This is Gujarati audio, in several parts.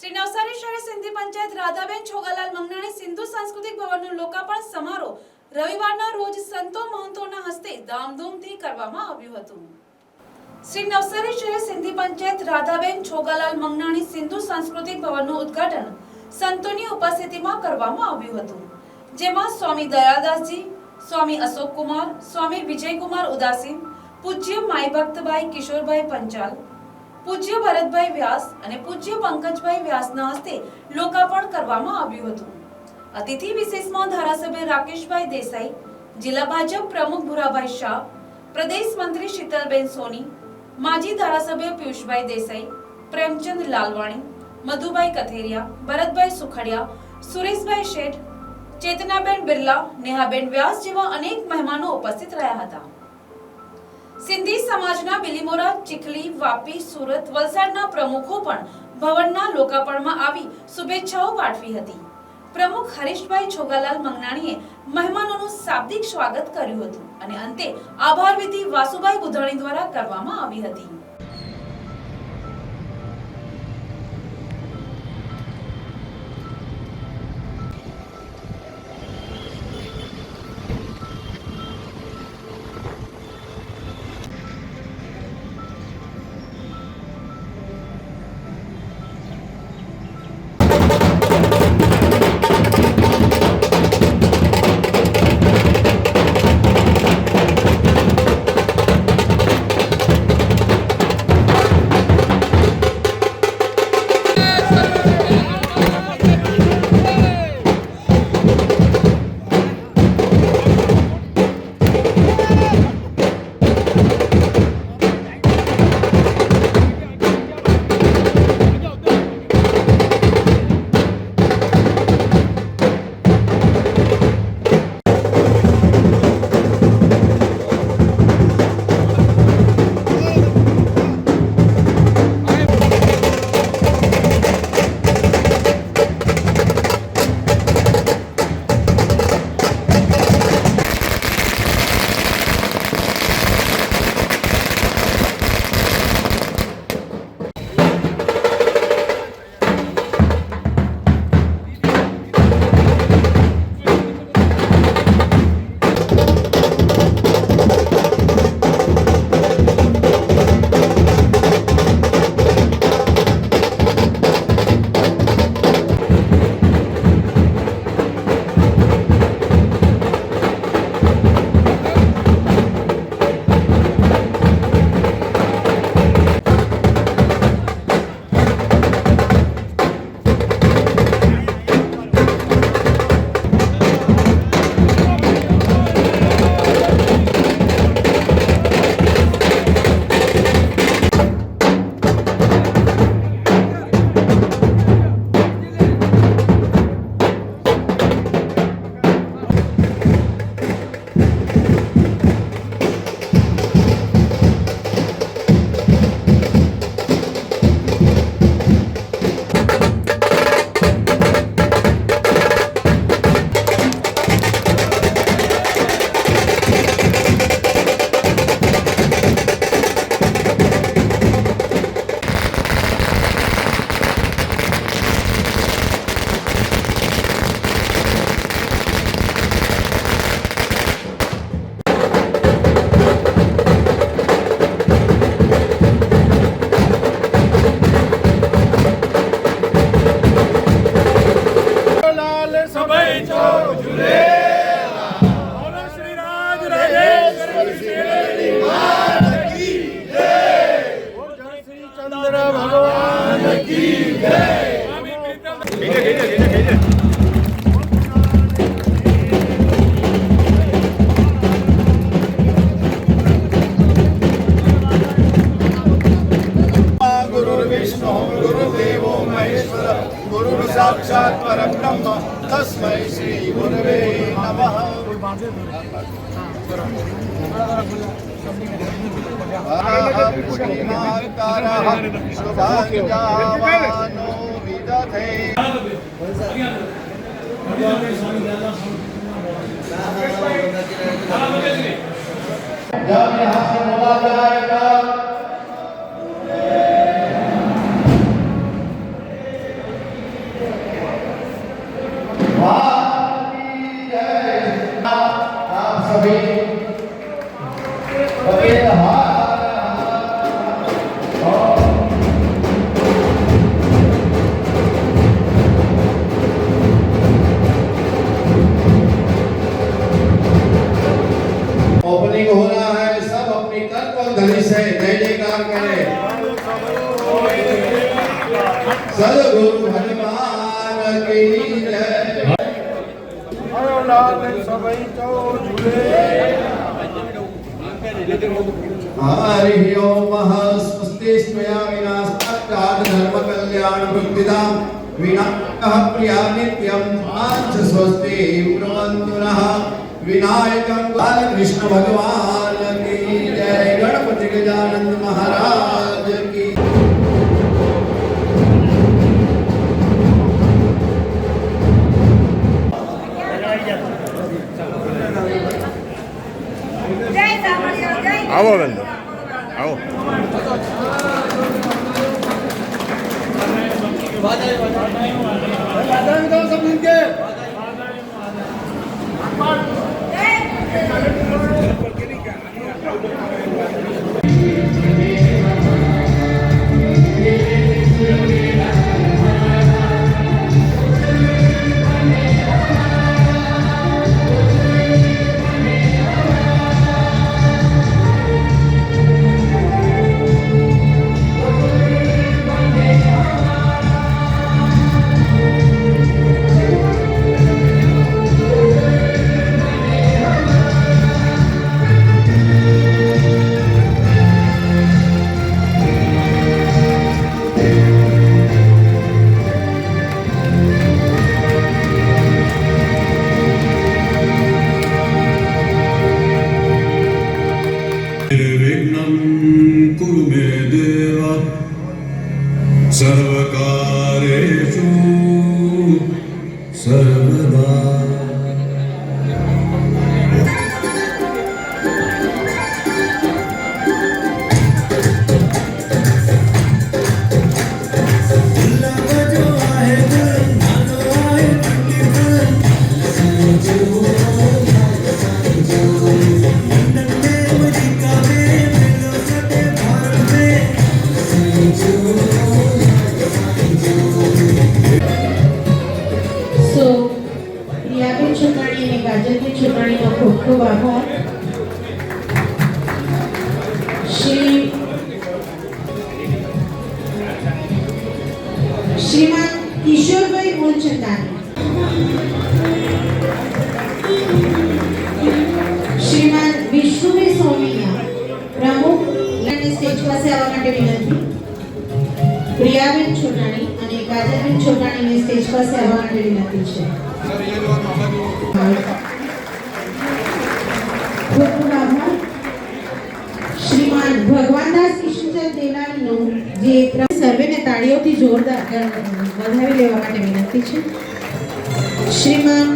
શ્રી નવસારી શહેર સિંધી પંચાયત રાધાબેન છોગાલાલ મંગનાણી સિંધુ સાંસ્કૃતિક ભવનનું લોકાર્પણ સમારોહ રવિવારના રોજ સંતો મહંતોના હસ્તે ધામધૂમથી કરવામાં આવ્યું હતું. શ્રી નવસારી શહેર સિંધી પંચાયત રાધાબેન છોગાલાલ મંગનાણી સિંધુ સાંસ્કૃતિક ભવનનું ઉદ્ઘાટન સંતોની ઉપસ્થિતિમાં કરવામાં આવ્યું હતું. જેમાં સ્વામી દયાદાસજી સ્વામી અશોક કુમાર સ્વામી વિજયકુમાર ઉદાસીન પૂજ્ય માઈ ભક્તભાઈ કિશોરભાઈ પંચાલ પૂજ્ય ભરતભાઈ વ્યાસ અને પૂજ્ય પંકજભાઈ વ્યાસના હસ્તે લોકાર્પણ કરવામાં આવ્યું હતું. અતિથિ વિશેષમાં ધારાસભ્ય રાકેશભાઈ દેસાઈ, જિલ્લા ભાજપ પ્રમુખ ભુરાભાઈ શાહ, પ્રદેશ મંત્રી શીતલબેન સોની, માજી ધારાસભ્ય પિયુષભાઈ દેસાઈ, પ્રેમચંદ લાલવાણી, મધુભાઈ કથેરિયા, ભરતભાઈ સુખડિયા, સુરેશભાઈ શેઠ, ચેતનાબેન બિરલા, નેહાબેન વ્યાસ જેવા અનેક મહેમાનો ઉપસ્થિત રહ્યા હતા. સિંધી સમાજના બિલીમોરા, ચીખલી, વાપી, સુરત, વલસાડના પ્રમુખો પણ ભવનના લોકાર્પણમાં આવી શુભેચ્છાઓ પાઠવી હતી. પ્રમુખ હરીશભાઈ છોગાલાલ મંગનાણીએ મહેમાનોનું શાબ્દિક સ્વાગત કર્યું હતું અને અંતે આભાર વિધિ વાસુભાઈ બુધાણી દ્વારા કરવામાં આવી હતી. جا کے ہاتھ سے ملا جائے हरि ओम स्वस्ति स्मया विनाशात् धर्म कल्याण वृत्तिदाम विनायकः प्रिया नित्यं आच्छ स्वस्ति ब्रुवन्तु नः विनायकं बालकृष्ण भगवान की जय गणपति गजानंद महाराज આવો વેન્ડર આવો सर्वकारेषु सर्वदा ખૂબ આભાર શ્રી શ્રીમાન કિશોરભાઈ મૂલચંદાની શ્રીમાન વિષ્ણુભાઈ સોમિયા પ્રમુખ સ્ટેજ પાસે આવવા માટે વિનંતી પ્રિયાબેન છોટાણી અને કાજલબેન છોટાણીને સ્ટેજ પાસે આવવા માટે વિનંતી છે ખૂબ ખૂબ આભાર શ્રીમાન ભગવાનદાસ કિશનચંદ દેલાણીનું જે જોરદાર વધાવી લેવા માટે વિનંતી છે શ્રીમાન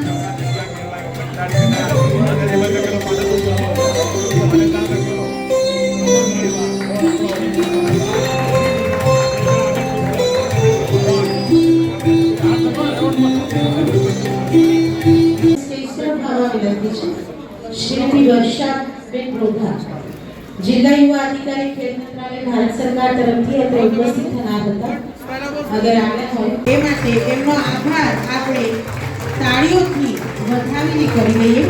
શ્રીમતી વર્ષાબેન પ્રોધા જિલ્લા યુવા અધિકારી ખેલ મંત્રાલય ભારત સરકાર તરફથી અત્રે ઉપસ્થિત થનાર હતા. અગર આવ્યા હોય એ માટે એમનો આભાર આપણે તાળીઓથી વધાવીને કરી લઈએ.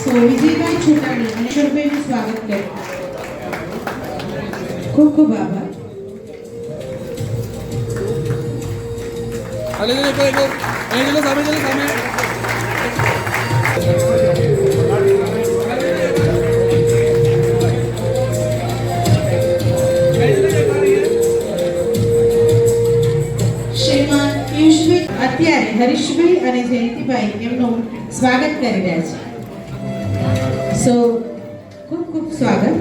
સો વિજયભાઈ છોટાણી અને ઈશ્વરભાઈનું સ્વાગત કરીએ. ખૂબ ખૂબ આભાર. સામે સામે. હરીશભાઈ અને જયંતિભાઈ એમનું સ્વાગત કરી રહ્યા છે. સો ખૂબ ખૂબ સ્વાગત.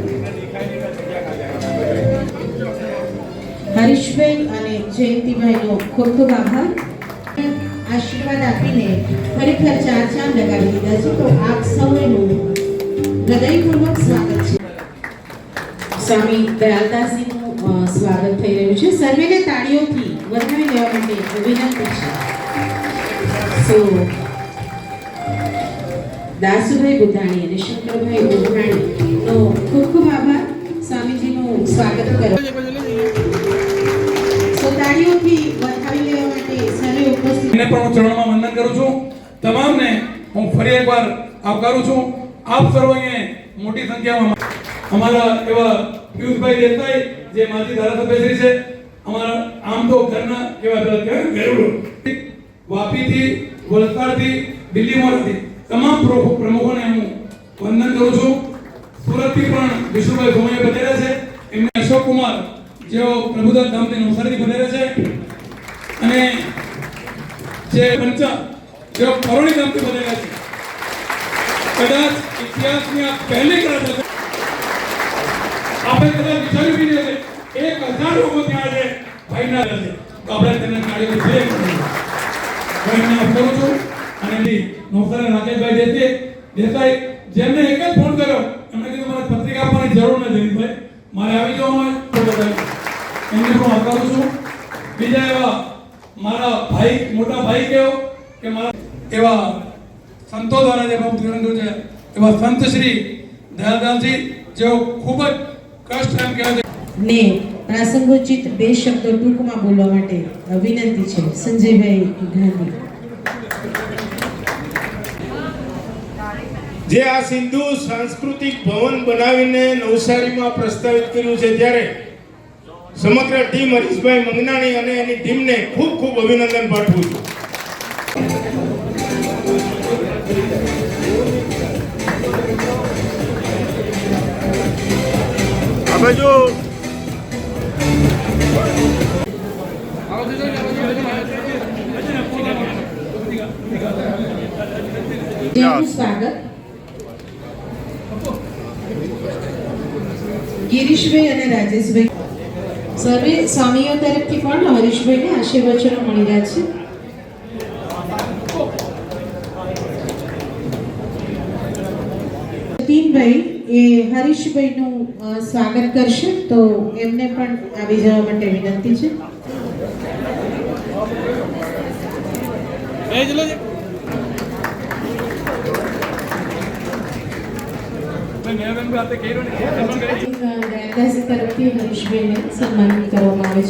હરીશભાઈ અને જયંતિભાઈનો ખૂબ ખૂબ આભાર. આશીર્વાદ આપીને ખરેખર ચાર ચાંદ લગાવી દીધા છે. તો આપ સૌનું હૃદયપૂર્વક સ્વાગત છે. સ્વામી દયાલદાસજીનું સ્વાગત થઈ રહ્યું છે. સર્વેને તાળીઓથી વધાવી લેવા માટે વિનંતી છે. સો દાસુભાઈ બુધાણી અને શંકરભાઈ બુધાણીનો ખૂબ ખૂબ આભાર. સ્વામીજીનું સ્વાગત કરો. સો તાળીઓથી લેવા માટે સર્વે ઉપસ્થિત. એને પણ હું ચરણમાં વંદન કરું છું. તમામને હું ફરી એકવાર આવકારું છું. આપ સર્વ અહીંયા મોટી સંખ્યામાં અમારા એવા પિયુષભાઈ દેસાઈ, જે માજી ધારાસભ્ય શ્રી છે, અમારા આમ તો ઘરના એવા પેલા વાપીથી વલસાડથી દિલ્હીમાંથી તમામ પ્રમુખ- પ્રમુખોને હું વંદન કરું છું. સુરતથી પણ વિષ્ણુભાઈ ભોમાઈ પધાર્યા છે. એમને અશોક કુમાર, જેઓ પ્રભુદાસ ધામથી નવસારીથી પધાર્યા છે. અને જે પંચા જેઓ કરોડી ધામથી પધાર્યા છે. કદાચ ઇતિહાસની આ પહેલી કદાચ આપણે કદાચ વિચાર્યું બી નહીં એક હજાર લોકો ત્યાં છે ભાઈના રહે તો આપણે તેને જોઈએ હું એમને અપનાવું છું. અને નવસારી રાકેશભાઈ દેસાઈ દેસાઈ, જેમને એક જ ફોન કર્યો, એમણે કીધું, મારે પત્રિકા આપવાની જરૂર નથી ભાઈ મારે આવી જવાનું એમને પણ અપનાવું છું. બીજા એવા મારા ભાઈ, મોટા ભાઈ કેવો કે મારા એવા સંતો દ્વારા જે બહુ જીવન છે, એવા સંત શ્રી દયાલદાસજી જેઓ ખૂબ જ કષ્ટ એમ કહેવાય છે ને પ્રાસંગોચિત બે શબ્દો ટૂંકમાં બોલવા માટે વિનંતી છે. સંજયભાઈ ગાંધી. જે આ સિંધુ સાંસ્કૃતિક ભવન બનાવીને નવસારીમાં પ્રસ્તાવિત કર્યું છે ત્યારે સમગ્ર ટીમ હરીશભાઈ મંગનાણી અને એની ટીમને ખૂબ ખૂબ અભિનંદન પાઠવું છું. આ બાજુ જેનું સ્વાગત ગિરીશભાઈ અને રાજેશભાઈ। સર્વે સ્વામીઓ તરફથી પણ હરીશભાઈને આશીર્વચનો મળી રહ્યા છે. જતીનભાઈ એ હરીશભાઈનું અ, સ્વાગત કરશે તો એમને પણ આવી જવા માટે વિનંતી છે. ગાયકવાડ તરફથી હરીશભાઈને સન્માનિત કરવામાં આવે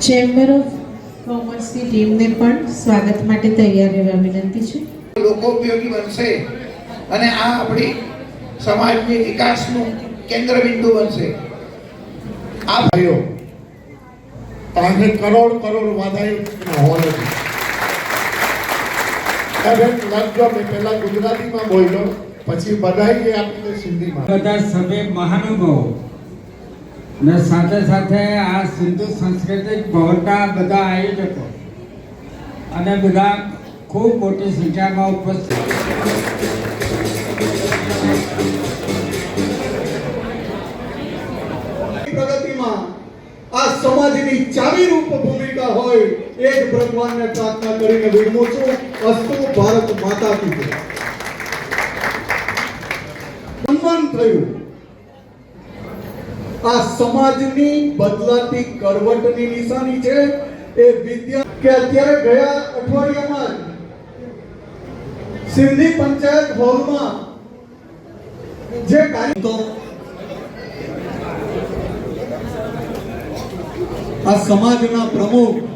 ચેમ્બર ઓફ કોમર્સની ટીમને પણ સ્વાગત માટે તૈયાર રહેવા વિનંતી છે. લોકો ઉપયોગી બનશે અને આ આપણી સમાજની વિકાસનું કેન્દ્ર બિંદુ બનશે. આ ભાઈઓ પાસે કરોડ કરોડ છે હવે મેં પહેલા ગુજરાતીમાં બોલ્યો પછી બધાએ આપીને સિંધીમાં. બધા સભ્ય મહાનુભાવો. ને સાથે સાથે આ સિંધુ સાંસ્કૃતિક ભવનના બધા આયોજકો અને બધા ખૂબ મોટી સંખ્યામાં ઉપસ્થિત. પ્રગતિમાં આ સમાજની ચાવીરૂપ ભૂમિકા હોય એ જ ભગવાનને પ્રાર્થના કરીને વિરમું છું. અસ્તુ ભારત માતા કી સન્માન થયું. આ સમાજની બદલાતી કરવટની નિશાની છે. એ વિદ્યા કે અત્યારે ગયા અઠવાડિયામાં સિંધી પંચાયત હોલમાં જે કાર્ય તો આ સમાજના પ્રમુખ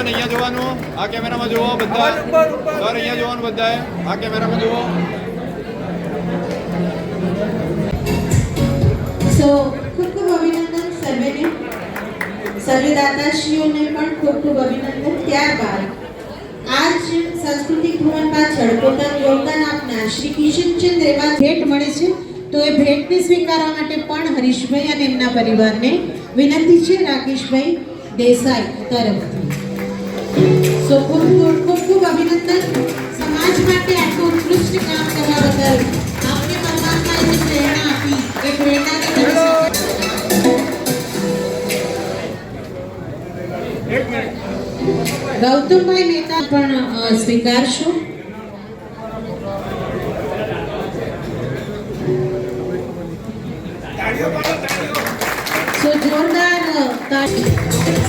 ચાલો અહીંયા જોવાનું. આ કેમેરામાં જોવો બધા. સર અહીંયા જોવાનું બધાએ. આ કેમેરામાં જોવો સો ખૂબ ખૂબ અભિનંદન સર્વેને. સર્વે દાતાશ્રીઓને પણ ખૂબ ખૂબ અભિનંદન. ત્યારબાદ આજ સાંસ્કૃતિક ભવન પાછળ પોતાનું યોગદાન આપનાર શ્રી કિશનચંદ રેવા ભેટ મળે છે. તો એ ભેટને સ્વીકારવા માટે પણ હરીશભાઈ અને એમના પરિવારને વિનંતી છે. રાકેશભાઈ દેસાઈ તરફથી. સો ખૂબ ખૂબ ખૂબ ખૂબ અભિનંદન સમાજ માટે આટલું ઉત્કૃષ્ટ કામ કરવા બદલ આપને પરમાત્માએ જે પ્રેરણા આપી એ પ્રેરણાને તમે ગૌતમભાઈ મહેતા પણ અ, સ્વીકારશો જોરદાર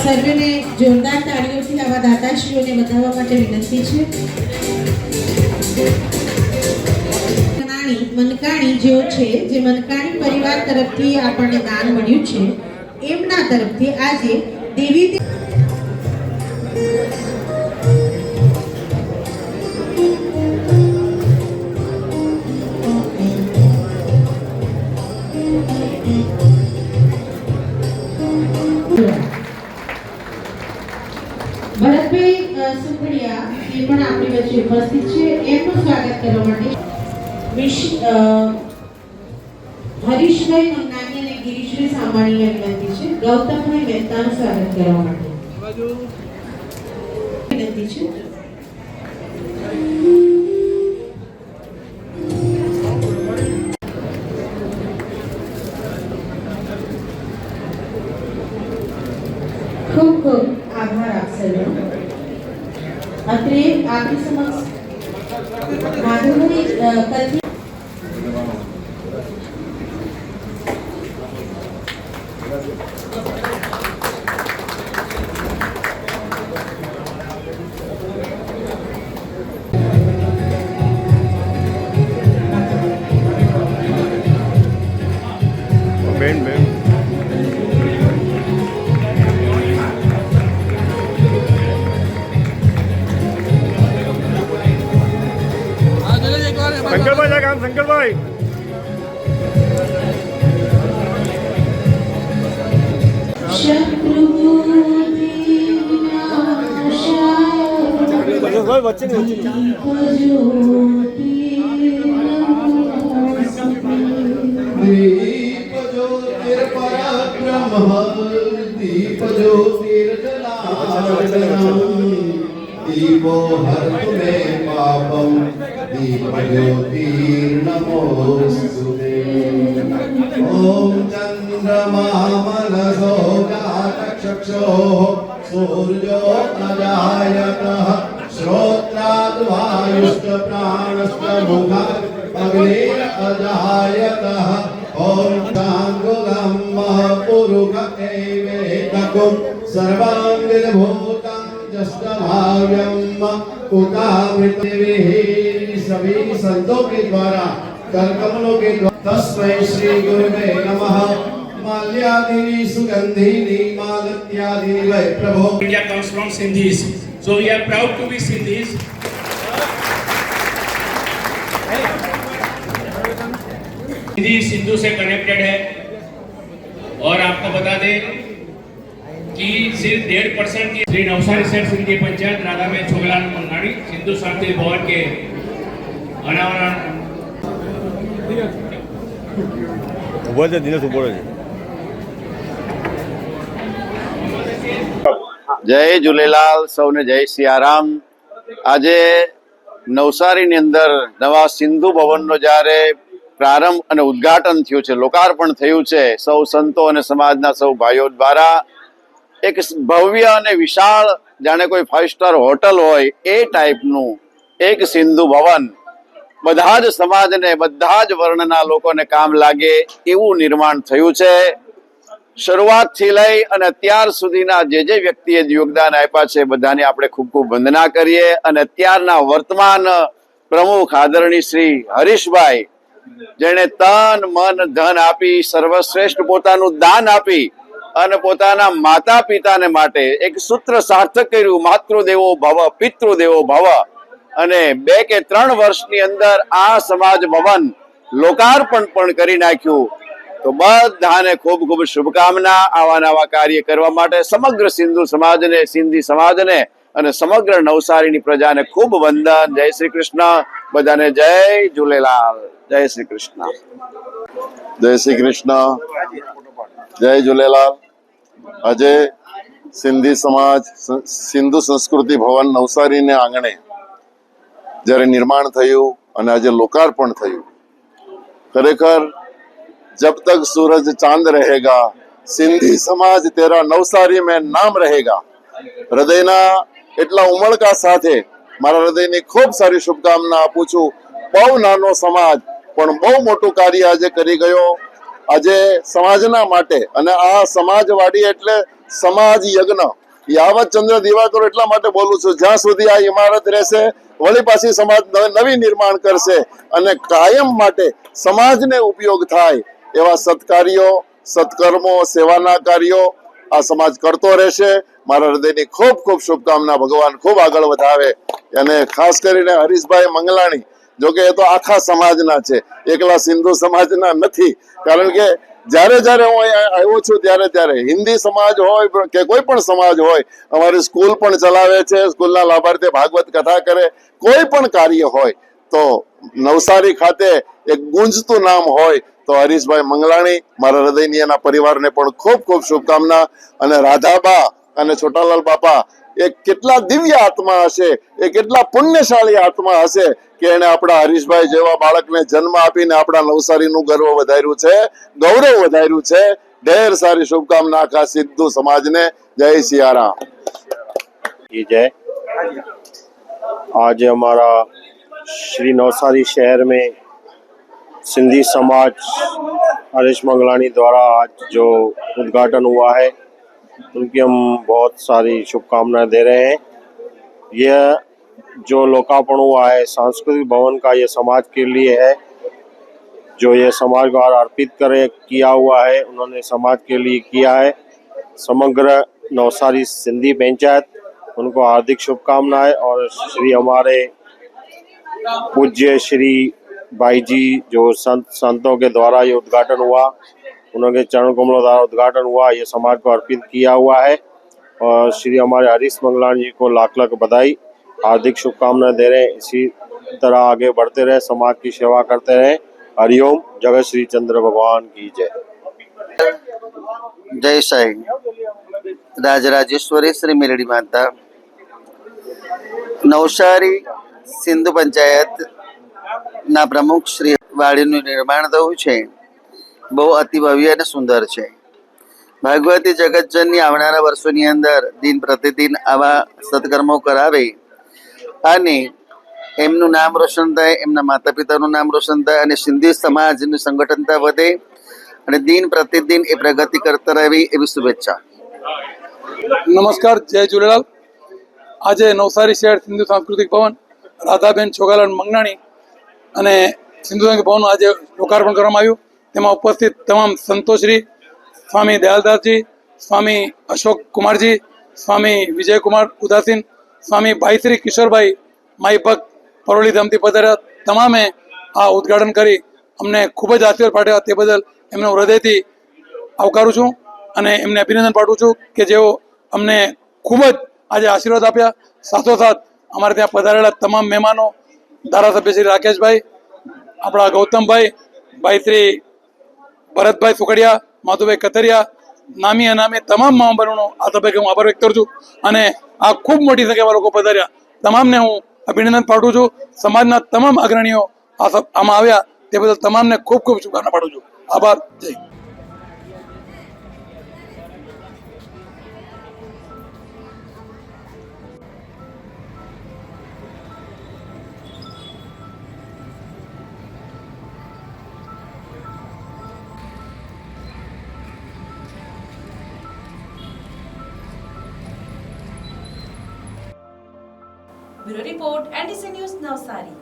સર્વેને જોરદાર તાળીઓથી આવા દાતાશ્રીઓને બતાવવા માટે વિનંતી છે. મનકાણી જેઓ છે, જે મનકાણી પરિવાર તરફથી આપણને દાન મળ્યું છે, એમના તરફથી આજે દેવી પણ આપણી વચ્ચે ઉપસ્થિત છે, એમનું સ્વાગત કરવા માટે વિશ હરીશભાઈ મંગાની અને ગિરીશભાઈ સામાણીને વિનંતી છે. ગૌતમભાઈ મહેતાનું સ્વાગત કરવા માટે. વિનંતી છે. અત્રે આપની వచ్చింది వచ్చింది దీప జ్యోతిర్ పరాక్రమ దీప జ్యోతిర్ దీపో హర్తుమే పాపం దీప జ్యోతిర్ నమోస్తుతే ఓం చంద్రమామలసో గాతక్షక్షో सूर्यो नजायतः श्रोत प्राद्वायुश्च प्राणश्च मुखात् अग्ने अजायतः ॐ ताङ्गुगं महपुरुग एवेककुं सर्वाङ्गिर्भूतं जष्टभाव्यम् उकामृतविः सभी संतों के द्वारा करकमलों के द्वारा तस्मै श्री गुरु नमः माल्यादिनी सुगंधिनी मालत्यादिनी वै प्रभो India comes from Sindhis So we are proud to be Sindhis. Sindhi Sindhu से कनेक्टेड है। और आपको बता दें कि सिर्फ़ डेढ़ परसेंट की श्री नवसारी सेठ सिंधी पंचायत, राधा में छोगलाल मंगाड़ी सिंधु शांति भवन के अनावरण। જય ઝૂલેલાલ સૌને જય સિયારામ. આજે નવસારીની અંદર નવા સિંધુ ભવનનો જ્યારે પ્રારંભ અને ઉદ્ઘાટન થયું છે, લોકાર્પણ થયું છે, સૌ સંતો અને સમાજના સૌ ભાઈઓ દ્વારા એક ભવ્ય અને વિશાળ, જાણે કોઈ ફાઇવ સ્ટાર હોટલ હોય, એ ટાઈપનું એક સિંધુ ભવન બધા જ સમાજને, બધા જ વર્ણના લોકોને કામ લાગે એવું નિર્માણ થયું છે. શરૂઆતથી લઈ અને અત્યાર સુધીના જે જે વ્યક્તિએ યોગદાન આપ્યા છે બધાની આપણે ખૂબ ખૂબ વંદના કરીએ અને અત્યારના વર્તમાન પ્રમુખ આદરણીય શ્રી હરીશભાઈ, જેણે તન, મન, ધન આપી, સર્વશ્રેષ્ઠ પોતાનું દાન આપી અને પોતાના માતા પિતાને માટે એક સૂત્ર સાર્થક કર્યું, માતૃદેવો ભવ, પિતૃદેવો ભવ. અને બે કે ત્રણ વર્ષની અંદર આ સમાજ ભવન લોકાર્પણ પણ કરી નાખ્યું. તો બધાને ખૂબ ખૂબ શુભકામના આવા નવા કાર્ય કરવા માટે સમગ્ર સિંધુ સમાજને, સિંધી સમાજને અને સમગ્ર નવસારીની પ્રજાને ખૂબ વંદન. જય શ્રી કૃષ્ણ. બધાને જય ઝૂલેલાલ. જય શ્રી કૃષ્ણ. જય શ્રી કૃષ્ણ. જય ઝૂલેલાલ. આજે સિંધી સમાજ, સિંધુ સંસ્કૃતિ ભવન નવસારીને આંગણે જ્યારે નિર્માણ થયું અને આજે લોકાર્પણ થયું, ખરેખર जब तक सूरज चांद रहेगा સિંધી સમાજ તેરા નવસારી મેં નામ રહેગા હૃદયના એટલા ઉમળકા સાથે મારા હૃદયની ખૂબ સારી શુભકામના આપું છું બહુ નાનો સમાજ પણ બહુ મોટું કાર્ય આજે કરી ગયો આજે સમાજના માટે અને આ સમાજવાડી એટલે સમાજ યજ્ઞ યાવત ચંદ્ર દિવાકર એટલા માટે બોલું છું જ્યાં સુધી આ ઇમારત રહેશે વળી પાછી સમાજ નવ- નવી નિર્માણ કરશે અને કાયમ માટે સમાજને ઉપયોગ થાય એવા સત્કાર્યો, સત્કર્મો, સેવાના કાર્યો આ સમાજ કરતો રહેશે. મારા હૃદયની ખૂબ ખૂબ શુભકામના. ભગવાન ખૂબ આગળ વધાવે. અને ખાસ કરીને હરીશભાઈ મંગલાણી જો કે એ તો આખા સમાજના છે. એકલા સિંધુ સમાજના નથી. કારણ કે જ્યારે જ્યારે હું અહીંયા આવ્યો છું, ત્યારે ત્યારે હિન્દી સમાજ હોય કે કોઈ પણ સમાજ હોય, અમારી સ્કૂલ પણ ચલાવે છે. સ્કૂલના લાભાર્થી ભાગવત કથા કરે. કોઈ પણ કાર્ય હોય, તો નવસારી ખાતે એક ગુંજતું નામ હોય તો હરીશભાઈ મંગલાણી, મારા હૃદયની એના પરિવારને પણ ખૂબ ખૂબ શુભકામના અને રાધાબા અને છોટાલાલ બાપા, એ કેટલા દિવ્ય આત્મા હશે, એ કેટલા પુણ્યશાળી આત્મા હશે કે એને આપણા હરીશભાઈ જેવા બાળકને જન્મ આપીને આપણા નવસારીનું ગર્વ વધાર્યું છે, ગૌરવ વધાર્યું છે. ઢેર સારી શુભકામના આખા સિદ્ધુ સમાજને. જય સિયારામ. જય. આજે અમારા શ્રી નવસારી શહેર મેં सिंधी समाज हरीश मंगलानी द्वारा आज जो उद्घाटन हुआ है, उनकी हम बहुत सारी शुभकामनाएँ दे रहे हैं। यह जो लोकार्पण हुआ है, सांस्कृतिक भवन का ये समाज के लिए है, जो ये समाज द्वारा अर्पित करे, किया हुआ है, उन्होंने समाज के लिए किया है। समग्र नवसारी सिंधी पंचायत, उनको हार्दिक शुभकामनाएँ और श्री हमारे पूज्य श्री भाई जी, जो संत, संतों के द्वारा ये उद्घाटन हुआ, उन्होंने चरण कमलों द्वारा उद्घाटन हुआ, ये समाज को अर्पित किया हुआ है। और श्री हमारे हरीश मंगलान जी को लाख लाख बधाई, हार्दिक शुभकामनाएँ दे रहे हैं। इसी तरह आगे बढ़ते रहे, समाज की सेवा करते रहे। हरिओम जगत श्री चंद्र भगवान की जय। जय साई। राजराजेश्वरी, श्री मिलड़ी माता। नवसारी सिंधु पंचायत ના પ્રમુખ શ્રી વાડીનું નિર્માણ થયું છે. બહુ અતિ ભવ્ય અને સુંદર છે. ભાગવતી જગતજનની આવનારા વર્ષોની અંદર દિન પ્રતિદિન આવા સત્કર્મો કરાવે. અને એમનું નામ રોશન થાય, એમના માતા પિતાનું નામ રોશન થાય અને સિંધી સમાજની સંગઠનતા વધે અને દિન પ્રતિદિન એ પ્રગતિ કરતા રહેવી એવી શુભેચ્છા. નમસ્કાર, જય ઝૂલેલાલ આજે નવસારી શહેર સિંધુ સાંસ્કૃતિક ભવન રાધાબેન છોગાલાલ મંગનાણી અને સિંધુ સંઘ ભવનનું આજે લોકાર્પણ કરવામાં આવ્યું. તેમાં ઉપસ્થિત તમામ સંતોશ્રી, સ્વામી દયાલદાસજી, સ્વામી અશોક કુમારજી, સ્વામી વિજયકુમાર ઉદાસીન, સ્વામી ભાઈશ્રી કિશોરભાઈ, માઈ ભક્ત પરોળી ધામથી પધાર્યા. તમામે આ ઉદ્ઘાટન કરી અમને ખૂબ જ આશીર્વાદ પાઠવ્યા. તે બદલ એમનો હૃદયથી આવકારું છું અને એમને અભિનંદન પાઠવું છું કે જેઓ અમને ખૂબ જ આજે આશીર્વાદ આપ્યા. સાથોસાથ અમારે ત્યાં પધારેલા તમામ મહેમાનો ધારાસભ્ય શ્રી રાકેશભાઈ, આપણા ગૌતમભાઈ, ભાઈ શ્રી ભરતભાઈ સુખડિયા, માધુભાઈ કતરિયા નામી અનામી તમામ મહાબનોનો આ તબક્કે હું આભાર વ્યક્ત કરું છું અને આ ખૂબ મોટી સંખ્યામાં લોકો પધાર્યા. તમામને હું અભિનંદન પાઠવું છું. સમાજના તમામ અગ્રણીઓ આમાં આવ્યા તે બદલ તમામને ખૂબ ખૂબ શુભકામના પાઠવું છું. આભાર. જય bureau report NDC news Navsari